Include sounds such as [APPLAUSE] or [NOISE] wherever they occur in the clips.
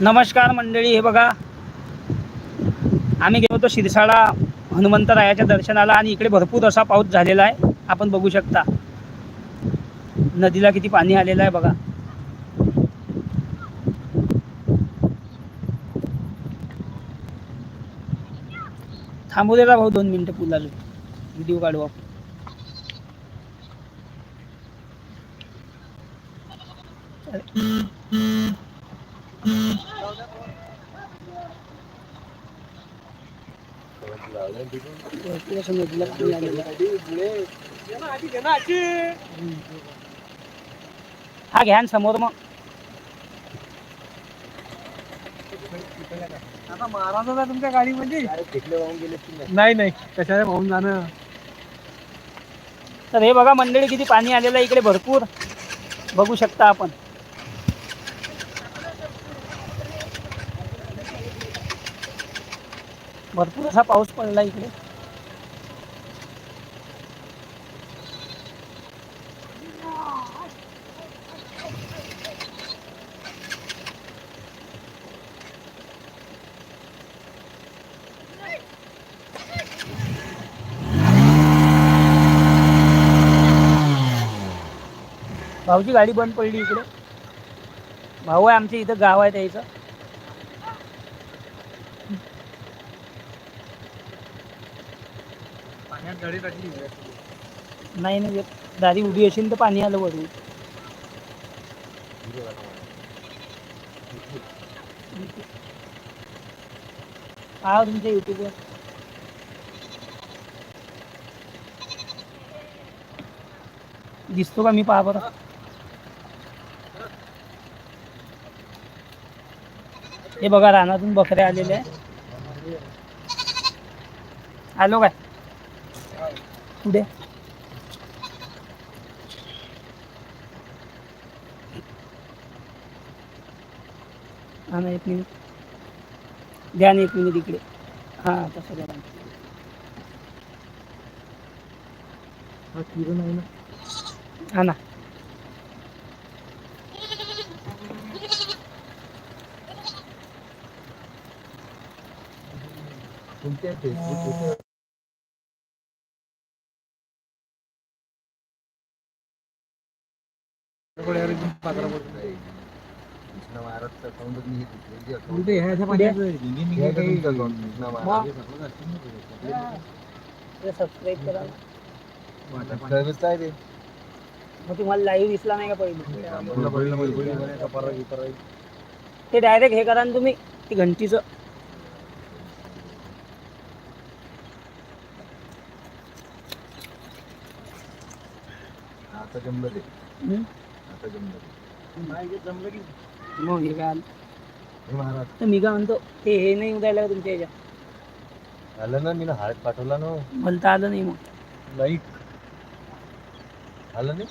नमस्कार मंडळी हे बघा. आम्ही गेलो होतो शिरसाळा हनुमंतरायाच्या दर्शनाला आणि इकडे भरपूर असा पाऊस झालेला आहे. आपण बघू शकता. नदीला किती पाणी आलेलं आहे बघा. थांबू दे भाऊ दोन मिनिटं पुलाला व्हिडिओ काढू आपण. भरपूर असं नदीला पाणी आलेलं आहे. हा घ्या न समोर मग. आता महाराजाचा तुमच्या गाडीमध्ये? नाही नाही. कशाला वाहून जाणं? तर हे बघा मंडळी किती पाणी आलेलं आहे. इकडे भरपूर बघू शकता आपण. भरपूर असा पाऊस पडला इकडे. भाऊची गाडी बंद पडली इकडे. भाऊ आहे आमच्या इथं गाव आहे त्याचं. नाही नाही दारी उभी असेल तर पाणी आलं वरून हा तुमच्या युट्यूबवर दिसतो का मी पहा बरं? हे बघा रानातून बकऱ्या आलेल्या आहे आलो काय? पुढे हा एक मिनिट. द्या ना एक मिनिट इकडे. हां तसं. हा किरण आहे ना. हा ना. तुमच्या सबस्क्राईब करा मग तुम्हाला लाईव्ह दिसला नाही का पहिले ते डायरेक्ट हे करा ना तुम्ही ते घंटीचं आता जमलं ते? आता जमलं ते जमलं की मग हे काय आलं. हे महाराज. तर मी काय म्हणतो ते हे नाही उदायला का तुमच्या ह्याच्यात आलं ना मी ना हात पाठवला ना. भलता आलं नाही मग. लाईक आलं नाही?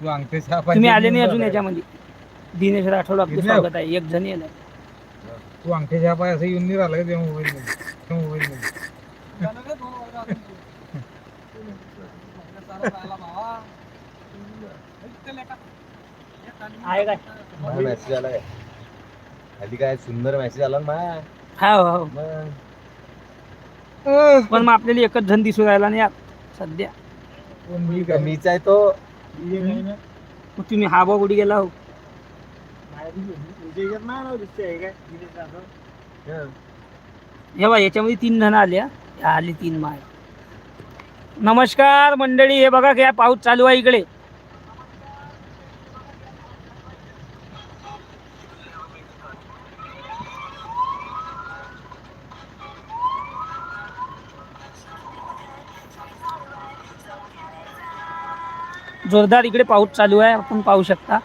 तू अंगठे तुम्ही आले नाही अजून याच्यामध्ये. दिनेश राठोड आपले दिनेश. स्वागत आहे एक जण येणार तू अंगठे छाप आहे असं येऊन नाही राहिलं का त्या मोबाईल मध्ये मोबाईल मध्ये [LAUGHS] [LAUGHS] आहे काय? मेसेज आला काय? खाली काय सुंदर मेसेज आला ना माया? हा हो हो. मग? पण मग आपल्याला एकच जण दिसून राहिला नाही सध्या. मीच आहे? तो. मग तुम्ही हा बा कुठे गेला हो? हे. बा याच्यामध्ये तीन जण आले हा. ह्या आले तीन माय. नमस्कार मंडळी हे बघा काय पाऊस चालू आहे इकडे. जोरदार इकडे पाऊस चालू आहे आपण पाहू शकता.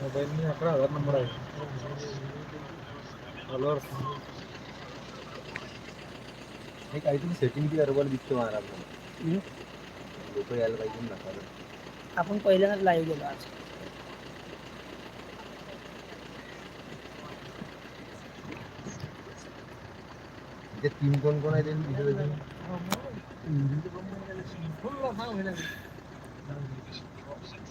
मोबाईल मी अकरा हजार नंबर आहे. हे काही तुम्ही सेटिंग ती बरोबर दिसतो मला आपण लोक यायला पाहिजे ना आपण पहिल्यांदाच लाईव्ह गेलो आज ते टीम कोण कोण आहे ते दिसत असेल